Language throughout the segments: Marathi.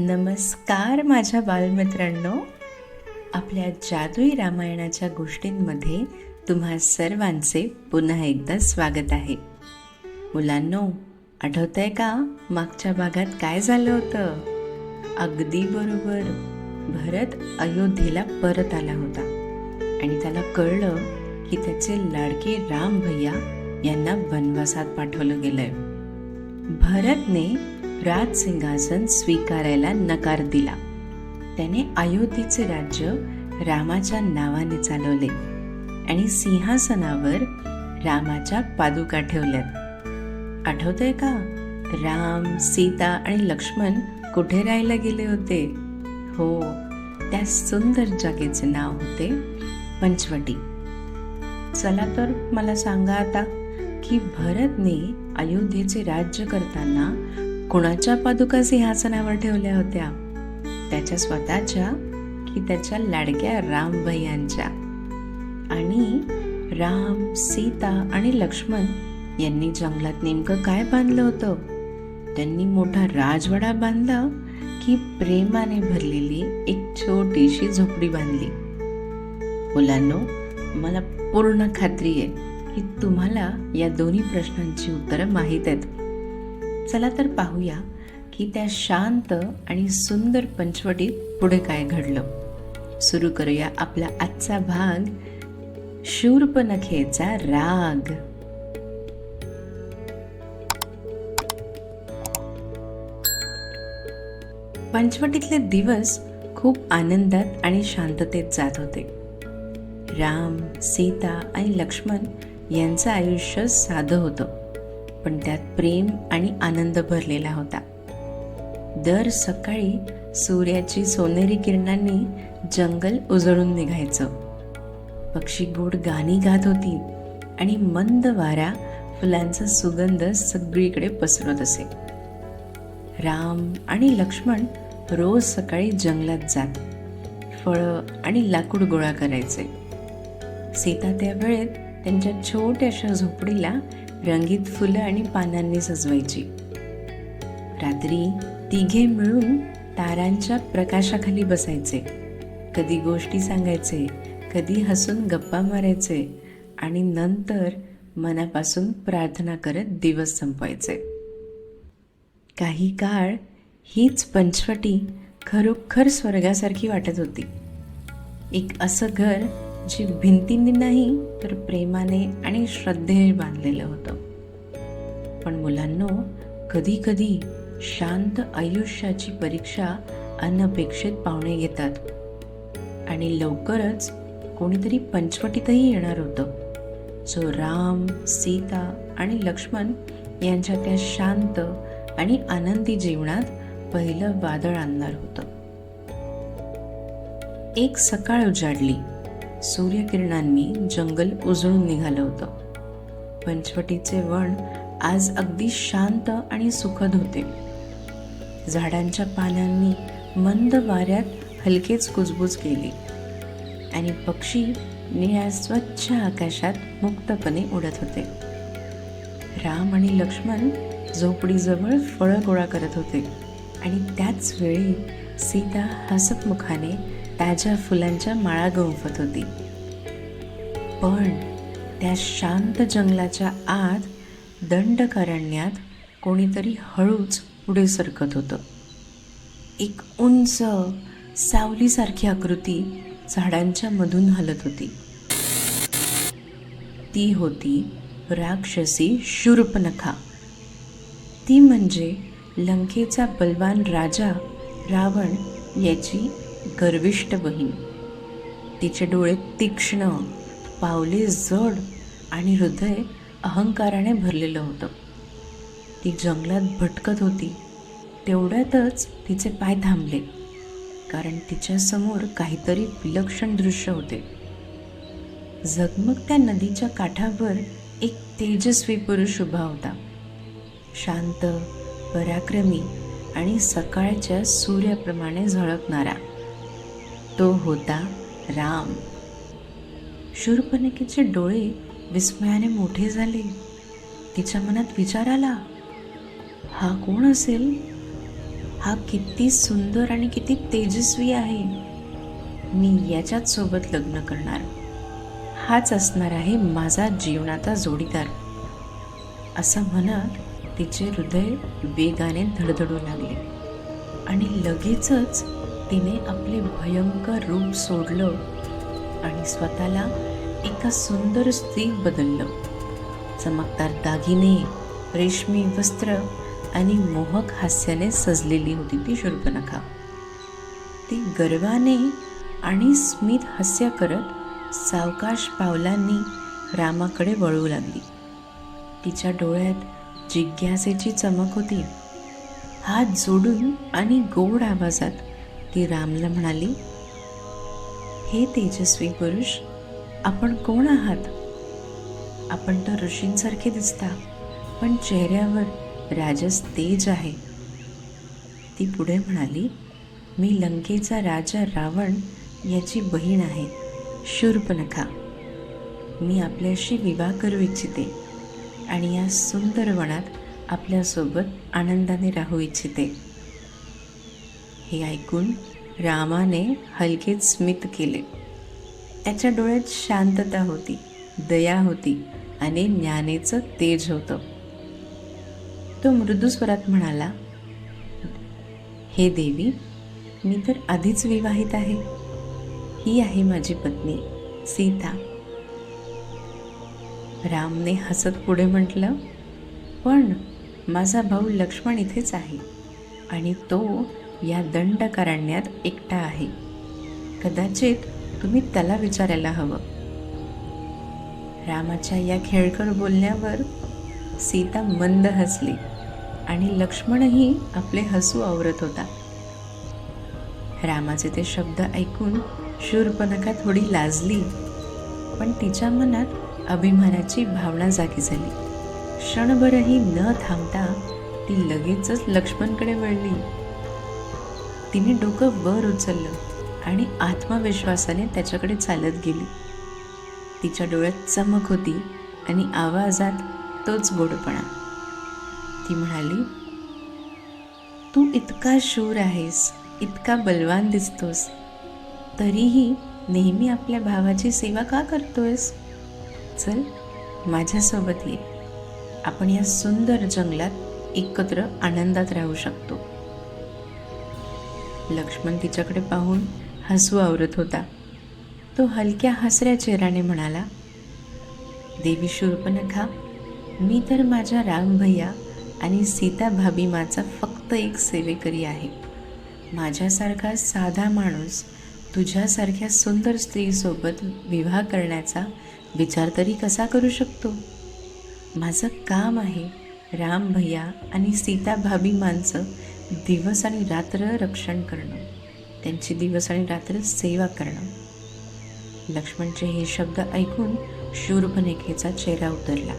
नमस्कार माझ्या बालमित्रांनो. आपल्या जादुई रामायणाच्या गोष्टींमध्ये तुम्हा सर्वांचे पुन्हा एकदा स्वागत आहे. मुलांनो आहे का मागच्या भागात काय झालं होतं? अगदी बरोबर. भरत अयोध्येला परत आला होता. आणि त्याला कळलं की त्याचे लाडके राम भैया यांना वनवासात पाठवलं गेलंय. भरतने राजसिंहासन स्वीकारायला नकार दिला. त्याने अयोध्येचे राज्य रामाच्या नावाने चालवले आणि सिंहासनावर रामाच्या पादुका ठेवल्यात. आठवतंय का? राम सीता आणि लक्ष्मण कुठे राहायला गेले होते? हो त्या सुंदर जागेचे नाव होते पंचवटी. चला तर मला सांगा आता की भरतने अयोध्येचे राज्य करताना कुणाच्या पादुका सिंहासनावर ठेवल्या होत्या? त्याच्या स्वतःच्या की त्याच्या लाडक्या राम भैयांच्या? आणि राम सीता आणि लक्ष्मण यांनी जंगलात नेमकं काय बांधलं होतं? त्यांनी मोठा राजवाडा बांधला की प्रेमाने भरलेली एक छोटीशी झोपडी बांधली. मुलांनो मला पूर्ण खात्री आहे की तुम्हाला या दोन्ही प्रश्नांची उत्तरं माहीत आहेत. चला तर पाहूया की त्या शांत आणि सुंदर पंचवटीत पुढे काय घडलं. सुरू करूया आपला आजचा भाग शूर्पनखेचा राग. पंचवटीतले दिवस खूप आनंदात आणि शांततेत जात होते. राम सीता आणि लक्ष्मण यांचं आयुष्य साधं होतं. पण त्यात प्रेम आणि आनंद भरलेला होता. दर सकाळी सूर्याची सोनेरी किरणांनी जंगल उजळून निघायचं. पक्षी गोड गाणी गात होती आणि मंद वारा फुलांचा सुगंध सगळीकडे पसरत असे. राम आणि लक्ष्मण रोज सकाळी जंगलात जात फळं आणि लाकूड गोळा करायचे. सीता त्या वेळेत त्यांच्या छोट्याशा झोपडीला रंगीत फुलं आणि पानांनी सजवायची. रात्री तिघे मिळून तारांच्या प्रकाशाखाली बसायचे. कधी गोष्टी सांगायचे कधी हसून गप्पा मारायचे आणि नंतर मनापासून प्रार्थना करत दिवस संपवायचे. काही काळ हीच पंचवटी खरोखर स्वर्गासारखी वाटत होती. एक असं घर जे भिंतींनी नाही तर प्रेमाने आणि श्रद्धेने बांधलेलं होतं. पण मुलांनो कधी कधी शांत आयुष्याची परीक्षा अनपेक्षित पाहुणे घेतात. आणि लवकरच कोणीतरी पंचवटीतही येणार होतं. जो राम सीता आणि लक्ष्मण यांच्या त्या शांत आणि आनंदी जीवनात पहिलं वादळ आणणार होतं. एक सकाळ उजाडली. सूर्यकिरणांनी जंगल उजळून निघालं होतं. पंचवटीचे वण आज अगदी शांत आणि सुखद होते. झाडांच्या पानांनी मंद वाऱ्यात हलकेच कुजबूज केली. आणि पक्षी निळ्या स्वच्छ आकाशात मुक्तपणे उडत होते. राम आणि लक्ष्मण झोपडीजवळ फळं गोळा करत होते. आणि त्याच वेळी सीता हसतमुखाने ताज्या फुलांच्या माळा गुंफत होती. पण त्या शांत जंगलाच्या आत दंडकारण्यात कोणीतरी हळूच पुढे सरकत होतं. एक उंच सावलीसारखी आकृती झाडांच्या मधून हलत होती. ती होती राक्षसी शूर्पनखा. ती म्हणजे लंकेचा बलवान राजा रावण याची गर्विष्ट बहीण. तिचे डोळे तीक्ष्ण पावले जड आणि हृदय अहंकाराने भरलेलं होतं. ती जंगलात भटकत होती. तेवढ्यातच तिचे पाय थांबले कारण तिच्यासमोर काहीतरी विलक्षण दृश्य होते. झगमगत्या नदीच्या काठावर एक तेजस्वी पुरुष उभा होता. शांत पराक्रमी आणि सकाळच्या सूर्याप्रमाणे झळकणारा. तो होता राम. शूरपणकीचे डोळे विस्मयाने मोठे झाले. तिच्या मनात विचार आला हा कोण असेल? हा किती सुंदर आणि किती तेजस्वी आहे. मी याच्याच सोबत लग्न करणार. हाच असणार आहे माझा जीवनाचा जोडीदार. असं म्हणत तिचे हृदय वेगाने धडधडू लागले. आणि लगेचच तिने आपले भयंकर रूप सोडलं आणि स्वतःला एका सुंदर स्त्रीत बदललं. चमकदार दागिने रेशमी वस्त्र आणि मोहक हास्याने सजलेली होती ती शूर्पणखा ती गर्वाने आणि स्मित हास्य करत सावकाश पावलांनी रामाकडे वळू लागली. तिच्या डोळ्यात जिज्ञासेची चमक होती. हात जोडून आणि गोड आवाजात ती रामला म्हणाली हे तेजस्वी पुरुष आपण कोण आहात? आपण तर ऋषींसारखे दिसता पण चेहऱ्यावर राजस तेज आहे. ती पुढे म्हणाली मी लंकेचा राजा रावण याची बहीण आहे शूर्पनखा मी आपल्याशी विवाह करू इच्छिते आणि या सुंदर वनात आपल्यासोबत आनंदाने राहू इच्छिते. हे ऐकून रामाने हलकेच स्मित केले. त्याच्या डोळ्यात शांतता होती दया होती आणि ज्ञानेचं तेज होतं. तो मृदुस्वरात म्हणाला हे देवी मी तर आधीच विवाहित आहे. ही आहे माझी पत्नी सीता. रामने हसत पुढे म्हटलं पण माझा भाऊ लक्ष्मण इथेच आहे आणि तो या दंडकारण्यात एकटा आहे. कदाचित तुम्ही त्याला विचारायला हवं. रामाच्या या खेळकर बोलण्यावर सीता मंद हसली आणि लक्ष्मणही आपले हसू आवरत होता. रामाचे ते शब्द ऐकून शूरपणका थोडी लाजली पण तिच्या मनात अभिमानाची भावना जागी झाली. क्षणभरही न थांबता ती लगेचच लक्ष्मणकडे वळली. तिने डोकं वर उचललं आणि आत्मविश्वासाने त्याच्याकडे चालत गेली. तिच्या डोळ्यात चमक होती आणि आवाजात तोच गोडपणा. ती म्हणाली तू इतका शूर आहेस इतका बलवान दिसतोस तरीही नेहमी आपल्या भावाची सेवा का करतोयस? चल माझ्यासोबत ये. आपण या सुंदर जंगलात एकत्र आनंदात राहू शकतो. लक्ष्मण तिच्याकडे पाहून हसू आवरत होता. तो हलक्या हसऱ्या चेहऱ्याने म्हणाला देवी शूर्पनखा मी तर माझ्या रामभैया आणि सीता भाभी माझा फक्त एक सेवेकरी आहे. माझ्यासारखा साधा माणूस तुझ्यासारख्या सुंदर स्त्रीसोबत विवाह करण्याचा विचार तरी कसा करू शकतो? माझं काम आहे राम भैया आणि सीता भाभी मांचं दिवस आणि रात्र रक्षण करणं त्यांची दिवस आणि रात्र सेवा करणं. लक्ष्मणचे हे शब्द ऐकून शूरभनेखेचा चेहरा उतरला.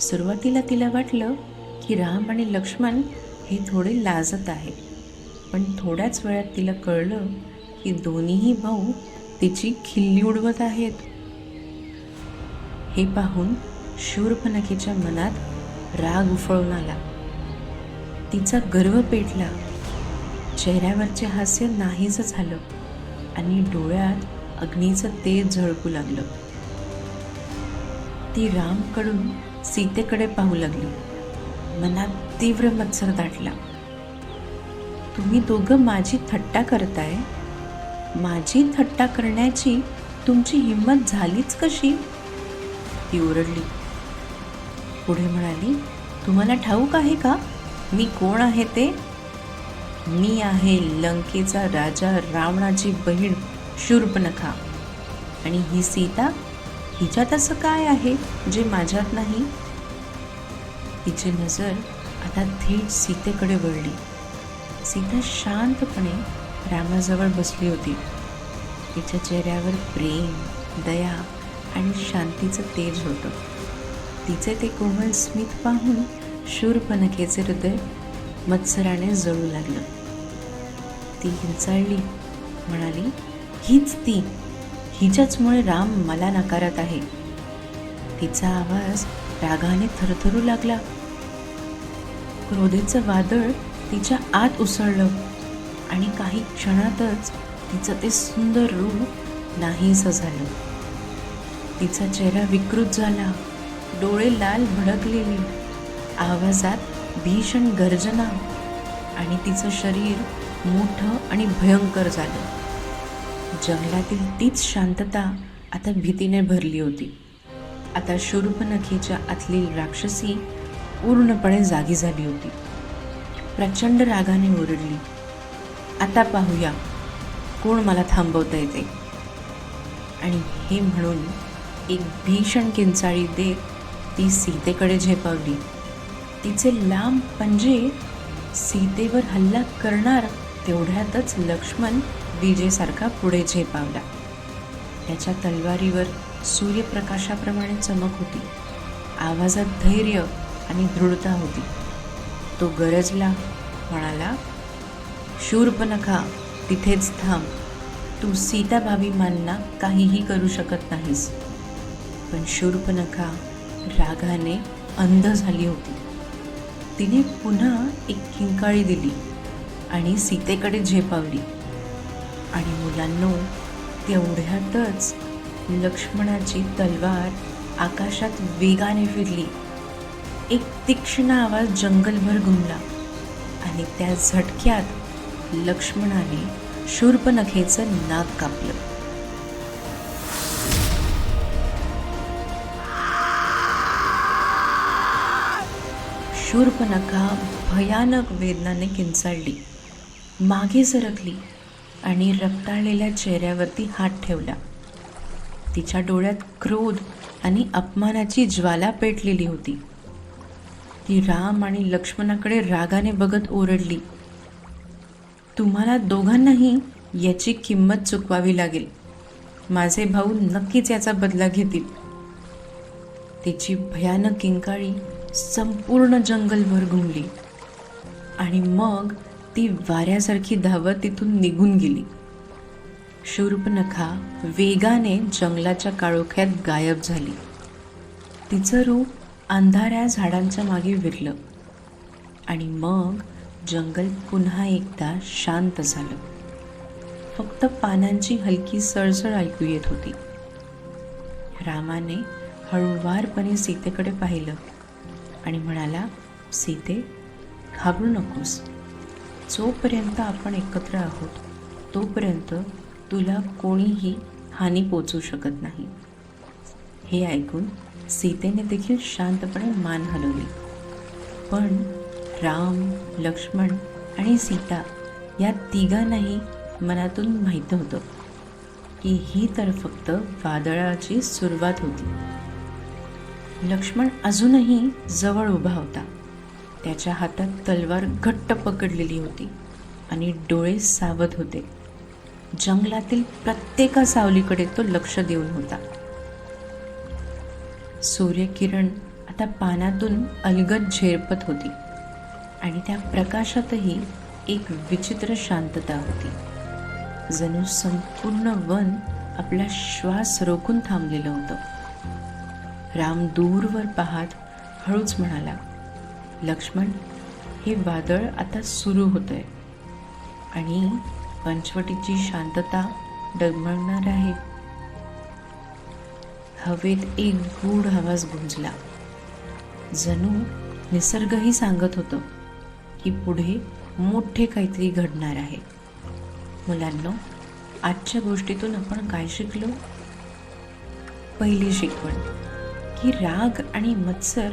सुरुवातीला तिला वाटलं की राम आणि लक्ष्मण हे थोडे लाजत आहेत पण थोड्याच वेळात तिला कळलं की दोन्हीही भाऊ तिची खिल्ली उडवत आहेत. हे पाहून शूरभनखेच्या मनात राग उफळून आला. तिचा गर्व पेटला. चेहऱ्यावरचे हास्य नाहीच झालं आणि डोळ्यात अग्नीचं तेज झळकू लागलं. ती रामकडून सीतेकडे पाहू लागली. मनात तीव्र मत्सर दाटला. तुम्ही दोघं माझी थट्टा करताय? माझी थट्टा करण्याची तुमची हिंमत झालीच कशी? ती ओरडली. पुढे म्हणाली तुम्हाला ठाऊक आहे का? मी कोण आहे ते? मी आहे लंकेचा राजा रावणाची बहीण शूर्पनखा. आणि ही सीता हिच्यात असं काय आहे जे माझ्यात नाही? तिची नजर आता थेट सीतेकडे वळली. सीता शांतपणे रामाजवळ बसली होती. तिच्या चेहऱ्यावर प्रेम दया आणि शांतीचं तेज होतं. तिचे ते कोमल स्मित पाहून शूरपणकेचे हृदय मत्सराने जळू लागलं. ती हिंचाळली. म्हणाली हीच ती. हिच्याचमुळे राम मला नाकारत आहे. तिचा आवाज रागाने थरथरू लागला. क्रोधेचं वादळ तिच्या आत उसळलं आणि काही क्षणातच तिचं ते सुंदर रूप नाहीसं झालं. तिचा चेहरा विकृत झाला. डोळे लाल भडकलेले. आवाजात भीषण गर्जना आणि तिचं शरीर मोठं आणि भयंकर झालं. जंगलातील तीच शांतता आता भीतीने भरली होती. आता शूर्पनखेच्या आतली राक्षसी पूर्णपणे जागी झाली होती. प्रचंड रागाने ओरडली आता पाहूया कोण मला थांबवता येते? आणि हे म्हणून एक भीषण किंचाळी देत ती सीतेकडे झेपावली. तिचे लांब पंजे सीतेवर हल्ला करणार तेवढ्यातच लक्ष्मण विजेसारखा पुढे झेपावला. त्याच्या तलवारीवर सूर्यप्रकाशाप्रमाणे चमक होती. आवाजात धैर्य आणि दृढता होती. तो गरजला म्हणाला शूर्पनखा तिथेच थांब. तू सीताभावीमांना काहीही करू शकत नाहीस. पण शूर्पनखा रागाने अंध झाली होती. तिने पुन्हा एक किंकाळी दिली आणि सीतेकडे झेपावली. आणि मुलांनो तेवढ्यातच लक्ष्मणाची तलवार आकाशात वेगाने फिरली. एक तीक्ष्ण आवाज जंगलभर घुमला आणि त्या झटक्यात लक्ष्मणाने शूर्पनखेचं नाक कापलं. शूर्पनखा भयानक वेदनाने किंचाळली. मागे सरकली आणि रक्ताळलेल्या चेहऱ्यावरती हात ठेवला. तिच्या डोळ्यात क्रोध आणि अपमानाची ज्वाला पेटलेली होती. ती राम आणि लक्ष्मणाकडे रागाने बघत ओरडली. तुम्हाला दोघांनाही याची किंमत चुकवावी लागेल. माझे भाऊ नक्कीच याचा बदला घेतील. तिची भयानक किंकाळी संपूर्ण जंगलभर घुमली आणि मग ती वाऱ्यासारखी धावत तिथून निघून गेली. शूर्पनखा वेगाने जंगलाच्या काळोख्यात गायब झाली. तिचं रूप अंधाऱ्या झाडांच्या मागे विरलं. आणि मग जंगल पुन्हा एकदा शांत झालं. फक्त पानांची हलकी सळसळ ऐकू येत होती. रामाने हळूवारपणे सीतेकडे पाहिलं. आणि म्हणाला सीते घाबरू नकोस. जोपर्यंत आपण एकत्र आहोत तोपर्यंत तुला कोणीही हानी पोचू शकत नाही. हे ऐकून सीतेने देखील शांतपणे मान हलवली. पण राम लक्ष्मण आणि सीता या तिघांनाही मनातून माहीत होतं की ही तर फक्त वादळाची सुरुवात होती. लक्ष्मण अजूनही जवळ उभा होता. त्याच्या हातात तलवार घट्ट पकडलेली होती आणि डोळे सावध होते. जंगलातील प्रत्येका सावलीकडे तो लक्ष देऊन होता. सूर्यकिरण आता पानातून अलगद झेरपत होती आणि त्या प्रकाशातही एक विचित्र शांतता होती. जणू संपूर्ण वन आपला श्वास रोखून थांबलेलं होतं. राम दूरवर पाहत हळूच म्हणाला लक्ष्मण हे वादळ आता सुरू होतंय आणि पंचवटीची शांतता डगमगणार आहे. हवेत एक गूढ आवाज गुंजला. जणू निसर्गही सांगत होतं की पुढे मोठे काहीतरी घडणार आहे. मुलांनो आजच्या गोष्टीतून आपण काय शिकलो? पहिली शिकवण. की राग आणि मत्सर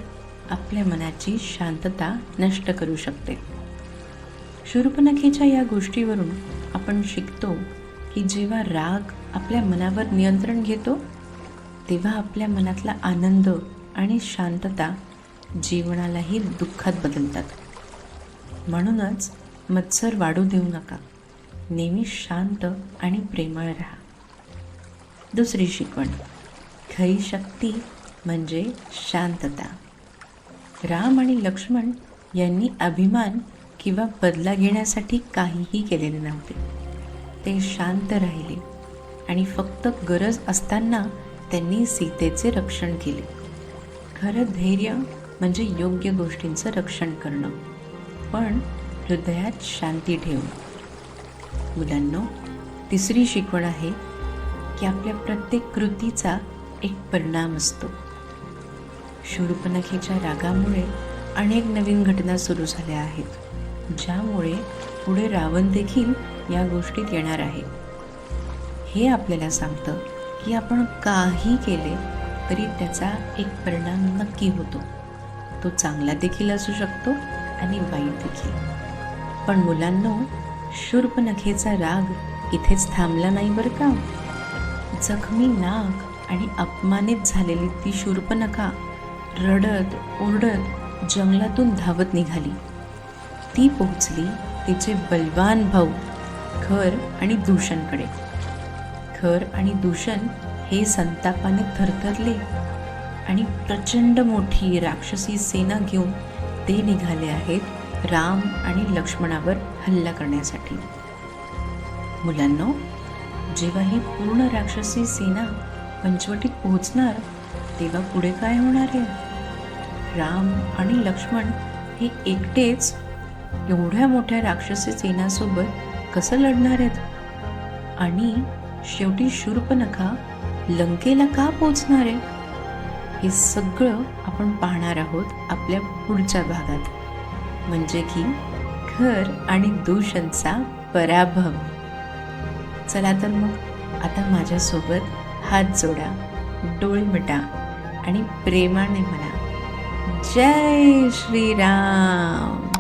आपल्या मनाची शांतता नष्ट करू शकते. शूर्पनखेच्या या गोष्टीवरून आपण शिकतो की जेव्हा राग आपल्या मनावर नियंत्रण घेतो तेव्हा आपल्या मनातला आनंद आणि शांतता जीवनालाही दुःखात बदलतात. म्हणूनच मत्सर वाढू देऊ नका. नेहमी शांत आणि प्रेमळ राहा. दुसरी शिकवण खरी शक्ती म्हणजे शांतता. राम आणि लक्ष्मण यांनी अभिमान किंवा बदला घेण्यासाठी काहीही केलेले नव्हते. ते शांत राहिले आणि फक्त गरज असताना त्यांनी सीतेचे रक्षण केले. खरं धैर्य म्हणजे योग्य गोष्टींचं रक्षण करणं. पण हृदयात शांती ठेवून मुलांनो तिसरी शिकवण आहे की आपल्या प्रत्येक कृतीचा एक परिणाम असतो. शूर्पणखेच्या रागामुळे अनेक नवीन घटना सुरू झाल्या आहेत ज्यामुळे पुढे रावण देखील या गोष्टीत येणार आहे. हे आपल्याला सांगतं की आपण काही केले तरी त्याचा एक परिणाम नक्की होतो. तो चांगला देखील असू शकतो आणि वाईट देखील. पण मुलांनो शूर्पनखेचा राग इथेच थांबला नाही बरं का? जखमी नाक आणि अपमानित झालेली ती शूर्पनखा रडत ओरडत जंगलातून धावत निघाली. ती पोहोचली तिचे बलवान भाऊ खर आणि दूषणकडे. खर आणि दूषण हे संतापाने थरथरले आणि प्रचंड मोठी राक्षसी सेना घेऊन ते निघाले आहेत राम आणि लक्ष्मणावर हल्ला करण्यासाठी. मुलांनो जेव्हा ही पूर्ण राक्षसी सेना पंचवटीत पोहोचणार तेव्हा पुढे काय होणार आहे? राम आणि लक्ष्मण हे एकटेच एवढ्या मोठ्या राक्षसी सेनासोबत कसं लढणार आहेत? आणि शेवटी शूर्पनखा लंकेला का पोचणार आहे? हे सगळं आपण पाहणार आहोत आपल्या पुढच्या भागात. म्हणजे की घर आणि दूषणचा पराभव. चला तर मग आता माझ्यासोबत हात जोडा डोळे मिटा आणि प्रेमाने म्हणा. जय श्रीराम